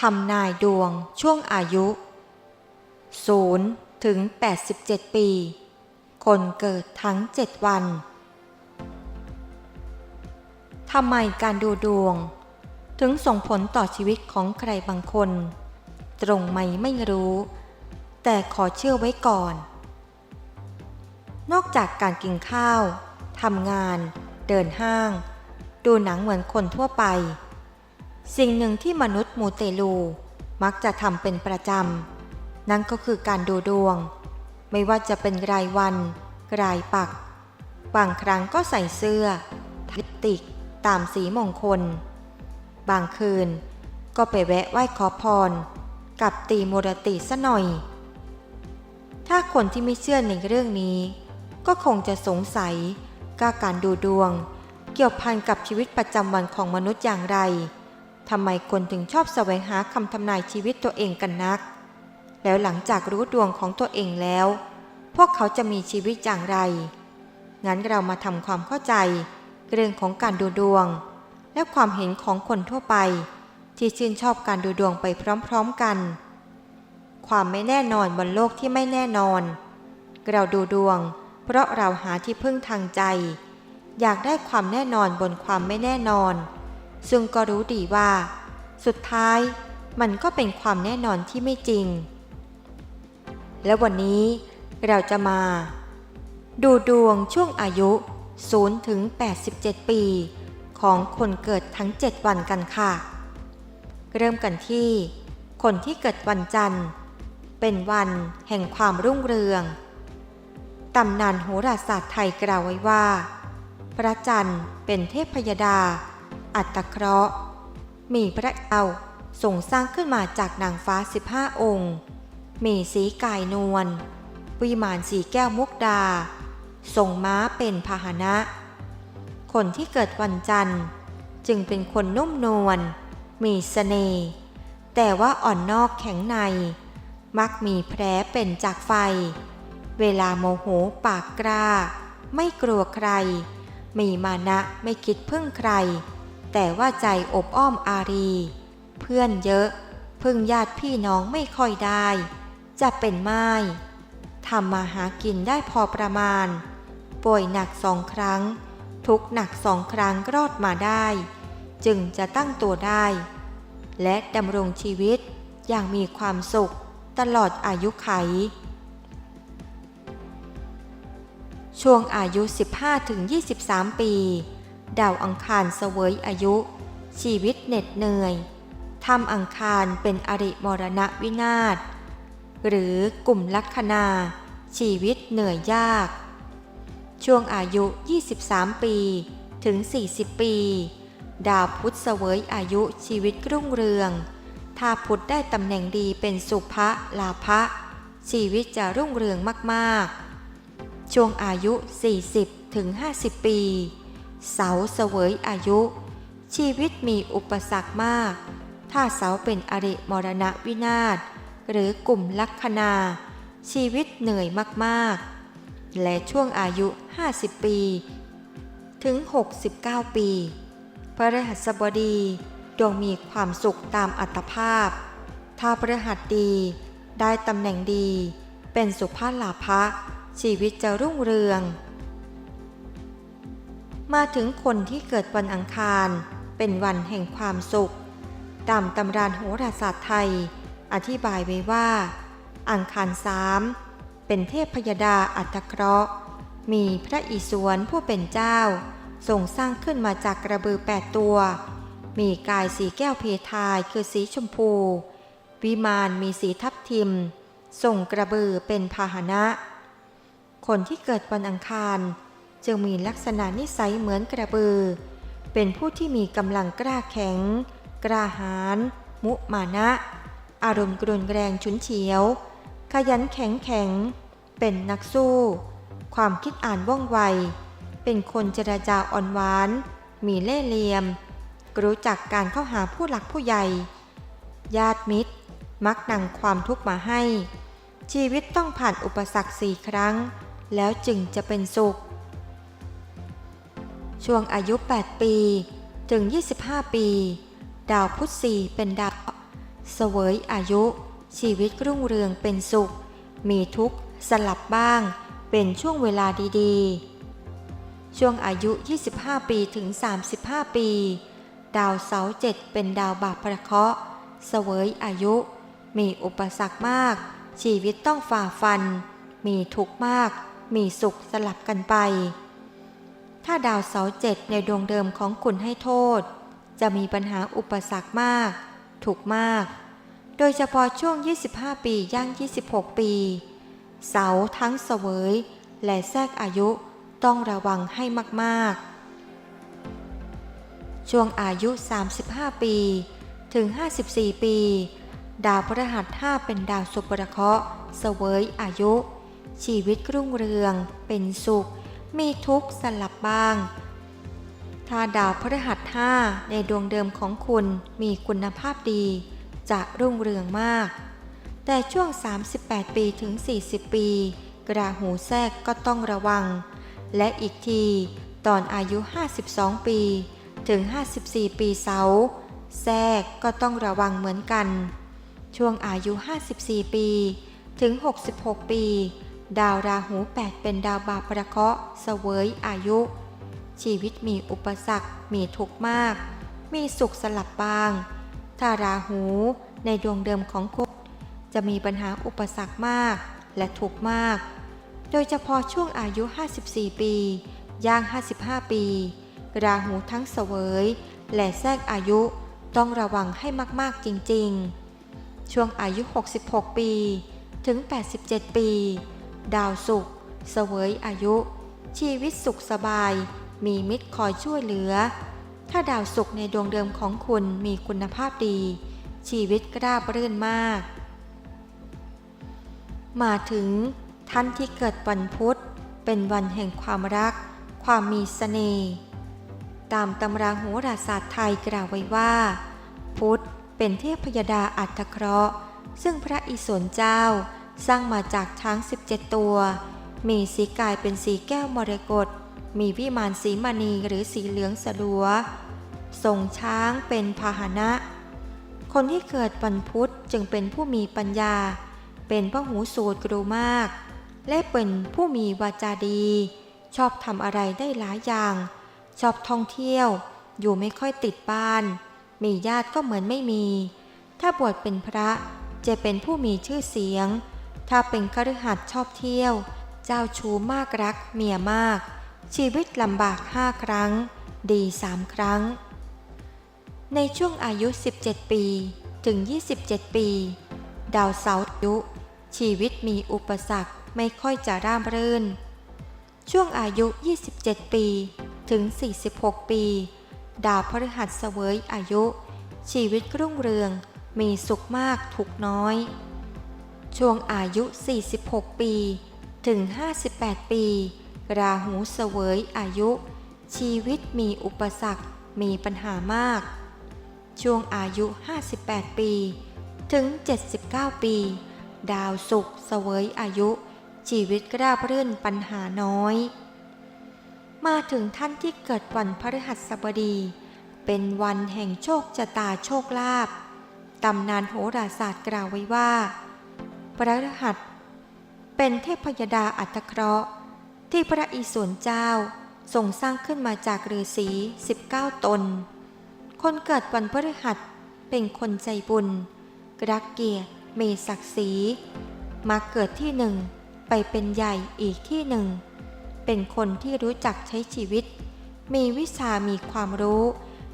ทำนายดวงช่วงอายุ 0 ถึง 87 ปี คนเกิดทั้ง 7 วัน ทำไมการดูดวง ถึงส่งผลต่อชีวิตของใครบางคน ตรงไหมไม่รู้ แต่ขอเชื่อไว้ก่อน นอกจากการกินข้าว ทำงาน เดินห้าง ดูหนังเหมือนคนทั่วไป สิ่งหนึ่งที่มนุษย์มูเตลู มักจะทำเป็นประจำ นั่นก็คือการดูดวง ไม่ว่าจะเป็นรายวัน รายปัก บางครั้งก็ใส่เสื้อลิปติก ตามสีมงคล บางคืนก็ไปแวะไหว้ขอพร กับตีมรติซะหน่อย ถ้าคนที่ไม่เชื่อในเรื่องนี้ ก็คงจะสงสัยกาการดูดวง เกี่ยวพันกับชีวิตประจำวันของมนุษย์อย่างไร ทำไมคนถึงชอบแสวงหาคำทำนายชีวิตตัวเองกันนัก แล้วหลังจากรู้ดวงของตัวเองแล้ว พวกเขาจะมีชีวิตอย่างไร งั้นเรามาทำความเข้าใจ เรื่องของการดูดวง และความเห็นของคนทั่วไป ที่ชื่นชอบการดูดวงไปพร้อมๆกัน ความไม่แน่นอนบนโลกที่ไม่แน่นอน เราดูดวง เพราะเราหาที่พึ่งทางใจ อยากได้ความแน่นอนบนความไม่แน่นอน ซึ่งก็รู้ดีว่า สุดท้ายมันก็เป็นความแน่นอนที่ไม่จริง และวันนี้เราจะมา ดูดวงช่วงอายุ0ถึง87 ปี ของคนเกิดทั้ง 7 วันกันค่ะ เริ่มกันที่ คนที่เกิดวันจันทร์ เป็นวันแห่งความรุ่งเรืองตำนานโหราศาสตร์ไทยกล่าวไว้ว่า พระจันทร์เป็นเทพพยดา อัตเคราะห์ มีพระเจ้าทรงสร้างขึ้นมาจากนางฟ้า 15 องค์ มีสีกายนวล วิมานสีแก้วมุกดา ทรงม้าเป็นพาหนะ คนที่เกิดวันจันทร์ จึงเป็นคนนุ่มนวล มีสเสน่ห์ แต่ว่าอ่อนนอกแข็งใน มักมีแผลเป็นจากไฟ เวลาโมโหปากกล้า ไม่กลัวใคร มีมานะไม่คิดพึ่งใคร แต่ว่าใจอบอ้อมอารี เพื่อนเยอะ พึ่งญาติพี่น้องไม่ค่อยได้ จะเป็นไม้ทำมาหากินได้พอประมาณ ป่วยหนักสองครั้ง ทุกหนักสองครั้งรอดมาได้ จึงจะตั้งตัวได้ และดำรงชีวิตอย่างมีความสุขตลอดอายุไข ช่วงอายุ 15-23 ปี ดาวอังคารเสวยอายุ ชีวิตเหน็ดเหนื่อยทำอังคารเป็นอริมรณะวินาศ หรือกลุ่มลัคนา ชีวิตเหนื่อยยาก ช่วงอายุ 23 ปีถึง 40 ปี ดาวพุธเสวยอายุชีวิตรุ่งเรือง ถ้าพุธได้ตำแหน่งดีเป็นสุภะลาภะชีวิตจะรุ่งเรืองมาก ๆ ช่วงอายุ 40ถึง50 ปี เสาเสวยอายุ ชีวิตมีอุปสรรคมาก ถ้าเสาเป็นอริมรณะวินาศหรือกลุ่มลัคนา ชีวิตเหนื่อยมากๆ และช่วงอายุ 50 ปี ถึง 69 ปีพระรหัสบดีดวงมีความสุขตามอัตภาพ ถ้าพระหัสดีได้ตำแหน่งดี เป็นสุภาพลาภะชีวิตจะรุ่งเรือง มาถึงคนที่เกิดวันอังคาร เป็นวันแห่งความสุข ตามตำรานโหราศาสตร์ไทย อธิบายไว้ว่า อังคารสามเป็นเทพพยดาอัตเคราะห์ มีพระอิศวรผู้เป็นเจ้าทรงสร้างขึ้นมาจากกระบือแปดตัว มีกายสีแก้วเพทายคือสีชมพู วิมานมีสีทับทิม ส่งกระบือเป็นพาหนะ คนที่เกิดวันอังคาร จึงมีลักษณะนิสัยเหมือนกระบือ เป็นผู้ที่มีกำลังกล้าแข็ง กล้าหาญ มุมานะ อารมณ์กรุนแรงฉุนเฉียว ขยันแข็งแข็ง เป็นนักสู้ ความคิดอ่านว่องไว เป็นคนเจรจาอ่อนหวาน มีเล่ห์เหลี่ยม รู้จักการเข้าหาผู้หลักผู้ใหญ่ ญาติมิตร มักนำความทุกข์มาให้ ชีวิตต้องผ่านอุปสรรคสี่ครั้ง แล้วจึงจะเป็นสุข ช่วงอายุ 8 ปี ถึง 25 ปี ดาวพุธสีเป็นดาวเสวยอายุ ชีวิตรุ่งเรืองเป็นสุข มีทุกข์สลับบ้าง เป็นช่วงเวลาดีๆ ช่วงอายุ 25 ปีถึง 35 ปี ดาวเสาเจ็ดเป็นดาวบาปประเคราะห์เสวยอายุ มีอุปสรรคมาก ชีวิตต้องฝ่าฟัน มีทุกข์มาก มีสุขสลับกันไป ถ้าดาวเสาเจ็ดในดวงเดิมของคุณให้โทษ จะมีปัญหาอุปสรรคมาก ถูกมาก โดยเฉพาะช่วง 25 ปีย่าง 26 ปี เสาทั้งเสวย และแทรกอายุต้องระวังให้มาก ๆ ช่วงอายุ 35 ปีถึง 54 ปี ดาวพฤหัส5เป็นดาวสุปรเคราะห์เสวยอายุ ชีวิตรุ่งเรือง เป็นสุข มีทุกข์สลับบ้าง ถ้าดาวพฤหัส5ในดวงเดิมของคุณมีคุณภาพดี จะรุ่งเรืองมาก แต่ช่วง 38 ปีถึง 40 ปี กระหูแทรกก็ต้องระวัง และอีกทีตอนอายุ 52 ปีถึง 54 ปีเสาแทรกก็ต้องระวังเหมือนกัน ช่วงอายุ 54 ปี ถึง 66 ปี ดาวราหู 8 เป็นดาวบาปประเคราะห์เสวยอายุ ชีวิตมีอุปสรรค มีทุกข์มาก มีสุขสลับบ้าง ถ้าราหูในดวงเดิมของคุณจะมีปัญหาอุปสรรคมากและทุกข์มาก โดยเฉพาะช่วงอายุ 54 ปี ย่าง 55 ปี ราหูทั้งเสวย และแทรกอายุต้องระวังให้มากๆจริง ๆ ช่วงอายุ 66 ปี ถึง 87 ปี ดาวสุข เสวยอายุ ชีวิตสุขสบาย มีมิตรคอยช่วยเหลือ ถ้าดาวสุขในดวงเดิมของคุณมีคุณภาพดี ชีวิตกราบรื่นมาก มาถึงท่านที่เกิดวันพุธ เป็นวันแห่งความรัก ความมีเสน่ห์ตามตำราโหราศาสตร์ไทยกล่าวไว้ว่า พุธเป็นเทพยดาอัตเคราะห์ ซึ่งพระอิศวรเจ้า สร้างมาจากช้าง 17 ตัว มีสีกายเป็นสีแก้วมรกตมีวิมานสีมณีหรือสีเหลืองสลัวทรงช้างเป็นพาหนะ คนที่เกิดวันพุธจึงเป็นผู้มีปัญญา เป็นพหูสูตรกรูมาก และเป็นผู้มีวาจาดี ชอบทำอะไรได้หลายอย่าง ชอบท่องเที่ยว อยู่ไม่ค่อยติดบ้าน มีญาติก็เหมือนไม่มี ถ้าบวชเป็นพระจะเป็นผู้มีชื่อเสียง ถ้าเป็นคฤหัสถ์ชอบเที่ยว เจ้าชู้มากรักเมียมาก ชีวิตลำบากห้าครั้ง ดีสามครั้ง ในช่วงอายุ 17 ปีถึง 27 ปี ดาวเสาร์อายุ ชีวิตมีอุปสรรคไม่ค่อยจะร่ามรื่น ช่วงอายุ 27 ปีถึง 46 ปี ดาวพฤหัสเสวยอายุ ชีวิตรุ่งเรืองมีสุขมากทุกน้อย ช่วงอายุ 46 ปี ถึง 58 ปี ราหูเสวยอายุ ชีวิตมีอุปสรรค มีปัญหามาก ช่วงอายุ 58 ปี ถึง 79 ปี ดาวศุกร์เสวยอายุ ชีวิตกราบรื่นปัญหาน้อย มาถึงท่านที่เกิดวันพฤหัสบดี เป็นวันแห่งโชคชะตาโชคลาภตำนานโหราศาสตร์กล่าวไว้ว่า พระรหัส เป็นเทพยดาอัตเคราะห์ ที่พระอิศวรเจ้าทรงสร้างขึ้นมาจากฤาษี19 ตน คนเกิดวันพฤหัสเป็นคนใจบุญ รักเกียรติมีศักดิ์ศรีมาเกิดที่หนึ่ง ไปเป็นใหญ่อีกที่หนึ่ง เป็นคนที่รู้จักใช้ชีวิต มีวิชามีความรู้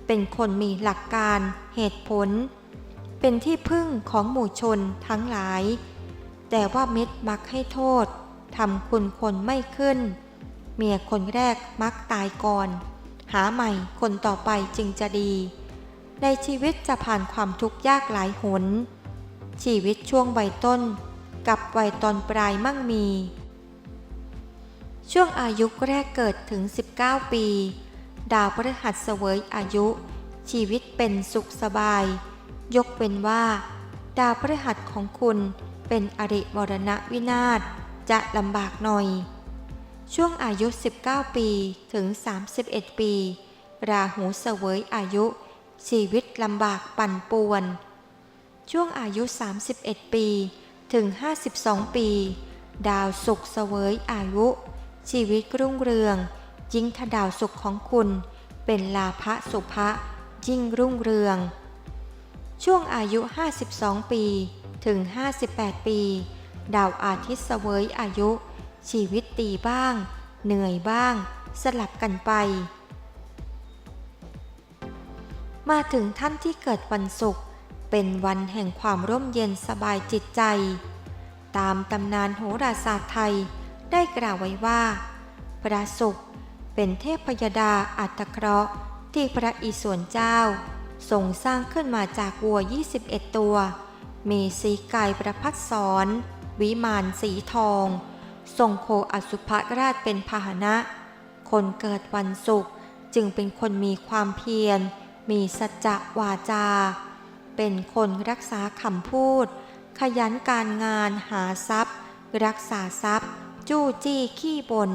เป็นคนมีหลักการ เหตุผล เป็นที่พึ่งของหมู่ชนทั้งหลาย แต่ว่าเม็ดมักให้โทษทำคุณคนไม่ขึ้น เมียคนแรกมักตายก่อน หาใหม่คนต่อไปจึงจะดี ในชีวิตจะผ่านความทุกข์ยากหลายหน ชีวิตช่วงวัยต้น กับวัยตอนปลายมั่งมี ช่วงอายุแรกเกิดถึง 19 ปี ดาวพฤหัสเสวยอายุ ชีวิตเป็นสุขสบาย ยกเป็นว่า ดาวพฤหัสของคุณ เป็นอริมรณวินาศจะลำบากหน่อย ช่วงอายุ 19 ปีถึง 31 ปี ราหูเสวยอายุ ชีวิตลำบากปั่นป่วน ช่วงอายุ 31 ปีถึง 52 ปี ดาวสุขเสวยอายุ ชีวิตรุ่งเรืองยิ่งถ้าดาวสุขของคุณ เป็นลาภะสุภะยิ่งรุ่งเรือง ช่วงอายุ 52 ปี ถึง 58 ปี ดาวอาทิตย์เสวยอายุ ชีวิตดีบ้าง เหนื่อยบ้าง สลับกันไป มาถึงท่านที่เกิดวันศุกร์เป็นวันแห่งความร่มเย็นสบายจิตใจ ตามตำนานโหราศาสตร์ไทยได้กล่าวไว้ว่า พระศุกร์เป็นเทพยดาอัตเคราะห์ที่พระอิศวรเจ้าทรงสร้างขึ้นมาจากวัว 21 ตัว มีสีไก่ประพัดสอนวิมานสีทอง ทรงโคอสุภราชเป็นพาหนะ คนเกิดวันศุกร์จึงเป็นคนมีความเพียร มีสัจจะวาจา เป็นคนรักษาคำพูด ขยันการงานหาทรัพย์ รักษาทรัพย์ จู้จี้ขี้บน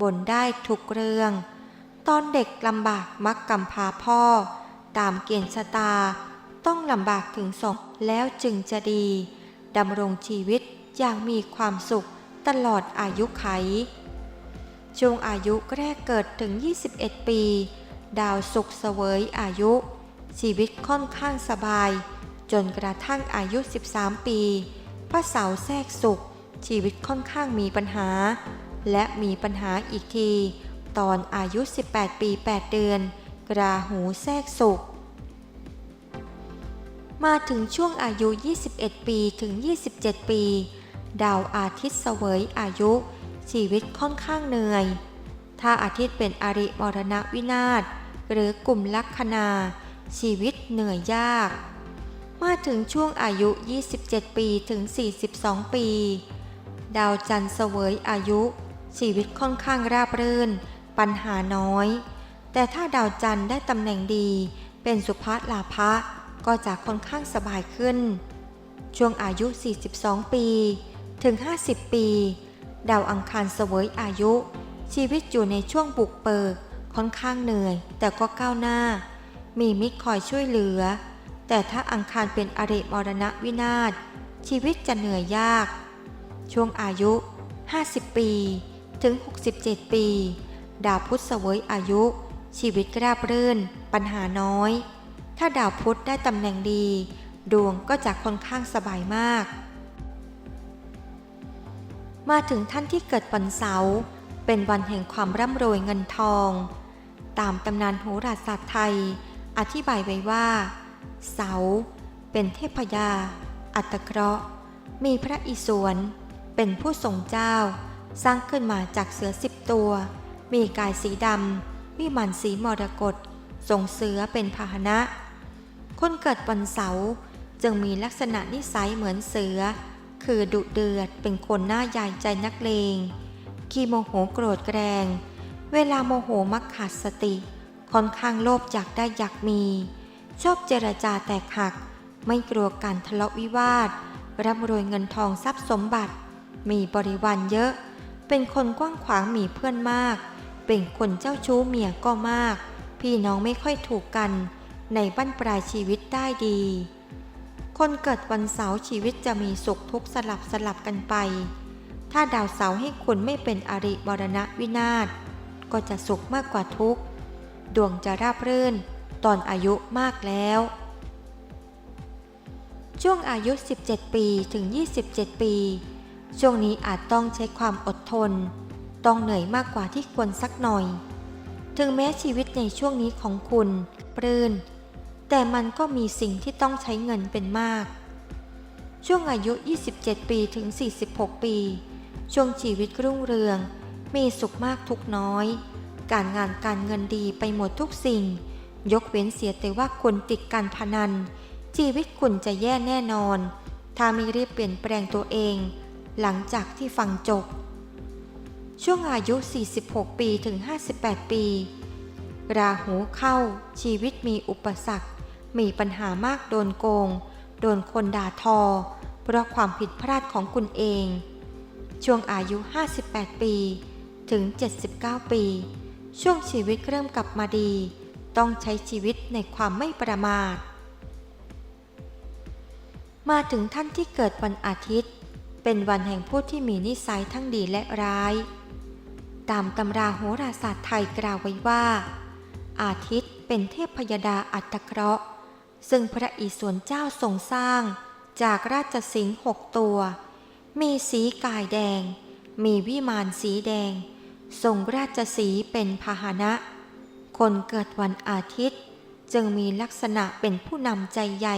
บ่นได้ทุกเรื่อง ตอนเด็กลำบากมักกำพาพ่อ ตามเกณฑ์ชะตา ต้องลำบากถึงสองแล้วจึงจะดีดำรงชีวิตอย่างมีความสุขตลอดอายุไข ช่วงอายุแรกเกิดถึง 21 ปี ดาวสุขเสวยอายุ ชีวิตค่อนข้างสบาย จนกระทั่งอายุ 13 ปี พระเสาร์แทรกสุข ชีวิตค่อนข้างมีปัญหา และมีปัญหาอีกที ตอนอายุ 18 ปี 8 เดือน กราหูแทรกสุข มาถึงช่วงอายุ 21 ปีถึง 27 ปี ดาวอาทิตย์เสวยอายุ ชีวิตค่อนข้างเหนื่อย ถ้าอาทิตย์เป็นอริมรณวินาศ หรือกลุ่มลัคนา ชีวิตเหนื่อยยาก มาถึงช่วงอายุ 27 ปีถึง 42 ปี ดาวจันทร์เสวยอายุ ชีวิตค่อนข้างราบรื่น ปัญหาน้อย แต่ถ้าดาวจันทร์ได้ตำแหน่งดี เป็นสุภาลาภะ ก็จะค่อนข้างสบายขึ้น ช่วงอายุ 42 ปี ถึง 50 ปี ดาวอังคารเสวยอายุ ชีวิตอยู่ในช่วงบุกเบิกค่อนข้างเหนื่อย แต่ก็ก้าวหน้า มีมิตรคอยช่วยเหลือ แต่ถ้าอังคารเป็นอริมรณะวินาศชีวิตจะเหนื่อยยาก ช่วงอายุ 50 ปี ถึง 67 ปี ดาวพุธเสวยอายุ ชีวิตราบรื่น ปัญหาน้อย ถ้าดาวพุธได้ตำแหน่งดี ดวงก็จะค่อนข้างสบายมาก มาถึงท่านที่เกิดวันเสาร์เป็นวันแห่งความร่ำรวยเงินทอง ตามตำนานโหราศาสตร์ไทย อธิบายไว้ว่า เสาร์เป็นเทพยา อัตเคราะห์ มีพระอิศวรเป็นผู้ทรงเจ้า สร้างขึ้นมาจากเสือสิบตัว มีกายสีดำมีมันสีมรกตทรงเสือเป็นพาหนะ คนเกิดวันเสาร์จึงมีลักษณะนิสัยเหมือนเสือ คือดุเดือดเป็นคนหน้าใหญ่ใจนักเลง ขี้โมโหโกรธแกรง เวลาโมโหมักขาดสติ ค่อนข้างโลภอยากได้อยากมี ชอบเจรจาแตกหัก ไม่กลัวการทะเลาะวิวาท ร่ำรวยเงินทองทรัพย์สมบัติ มีบริวารเยอะ เป็นคนกว้างขวางมีเพื่อนมาก เป็นคนเจ้าชู้เมียก็มาก พี่น้องไม่ค่อยถูกกัน ในบั้นปลายชีวิตได้ดี คนเกิดวันเสาร์ชีวิตจะมีสุขทุกข์สลับสลับกันไป ถ้าดาวเสาร์ให้คุณไม่เป็นอริมรณะวินาศ ก็จะสุขมากกว่าทุกข์ ดวงจะราบรื่นตอนอายุมากแล้ว ช่วงอายุ 17 ปีถึง 27 ปี ช่วงนี้อาจต้องใช้ความอดทน ต้องเหนื่อยมากกว่าที่ควรสักหน่อย ถึงแม้ชีวิตในช่วงนี้ของคุณปรื่น แต่มันก็มีสิ่งที่ต้องใช้เงินเป็นมาก ช่วงอายุ 27 ปีถึง 46 ปี ช่วงชีวิตรุ่งเรือง มีสุขมากทุกน้อย การงานการเงินดีไปหมดทุกสิ่ง ยกเว้นเสียแต่ว่าคุณติดการพนัน ชีวิตคุณจะแย่แน่นอน ถ้าไม่รีบเปลี่ยนแปลงตัวเอง หลังจากที่ฟังจบ ช่วงอายุ 46 ปีถึง 58 ปี ราหูเข้าชีวิตมีอุปสรรค มีปัญหามากโดนโกง โดนคนด่าทอ เพราะความผิดพลาดของคุณเอง ช่วงอายุ 58 ปี ถึง 79 ปี ช่วงชีวิตเริ่มกลับมาดี ต้องใช้ชีวิตในความไม่ประมาท มาถึงท่านที่เกิดวันอาทิตย์ เป็นวันแห่งผู้ที่มีนิสัยทั้งดีและร้าย ตามตำราโหราศาสตร์ไทยกล่าวไว้ว่า อาทิตย์เป็นเทพพยดาอัตเคราะห์ ซึ่งพระอิศวรเจ้าทรงสร้างจากราชสิงห์หกตัว มีสีกายแดง มีวิมานสีแดง ทรงราชสีเป็นพาหนะ คนเกิดวันอาทิตย์ จึงมีลักษณะเป็นผู้นำใจใหญ่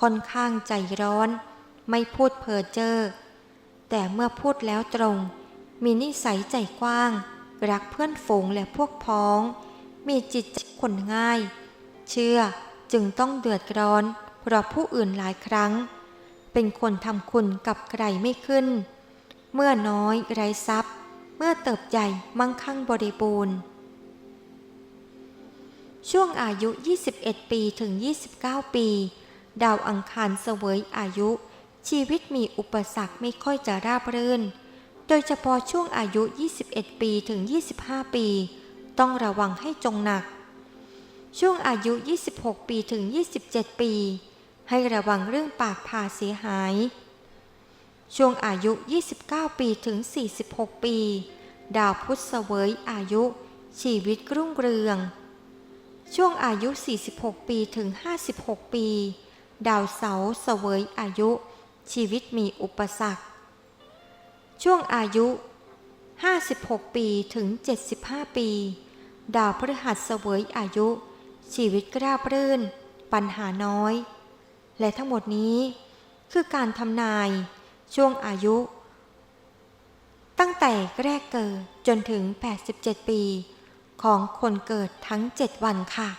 ค่อนข้างใจร้อน ไม่พูดเพ้อเจ้อ แต่เมื่อพูดแล้วตรง มีนิสัยใจกว้าง รักเพื่อนฝูงและพวกพ้อง มีจิตใจคนง่าย เชื่อ จึงต้องเดือดร้อน เพราะผู้อื่นหลายครั้ง เป็นคนทำคุณกับใครไม่ขึ้น เมื่อน้อยไร้ทรัพย์ เมื่อเติบใหญ่มั่งคั่งบริบูรณ์ ช่วงอายุ 21 ปีถึง 29 ปี ดาวอังคารเสวยอายุ ชีวิตมีอุปสรรคไม่ค่อยจะราบรื่น โดยเฉพาะช่วงอายุ 21 ปีถึง 25 ปี ต้องระวังให้จงหนัก ช่วงอายุ 26 ปีถึง 27 ปี ให้ระวังเรื่องปากผ่าเสียหาย ช่วงอายุ 29 ปีถึง 46 ปี ดาวพุธเสวยอายุ ชีวิตรุ่งเรือง ช่วงอายุ 46 ปีถึง 56 ปี ดาวเสาเสวยอายุ ชีวิตมีอุปสรรค ช่วงอายุ 56 ปีถึง 75 ปี ดาวพฤหัสเสวยอายุ ชีวิตกราบรื่น ปัญหาน้อย และทั้งหมดนี้คือการทำนายช่วงอายุ ตั้งแต่แรกเกิดจนถึง 87 ปี ของคนเกิดทั้ง 7 วันค่ะ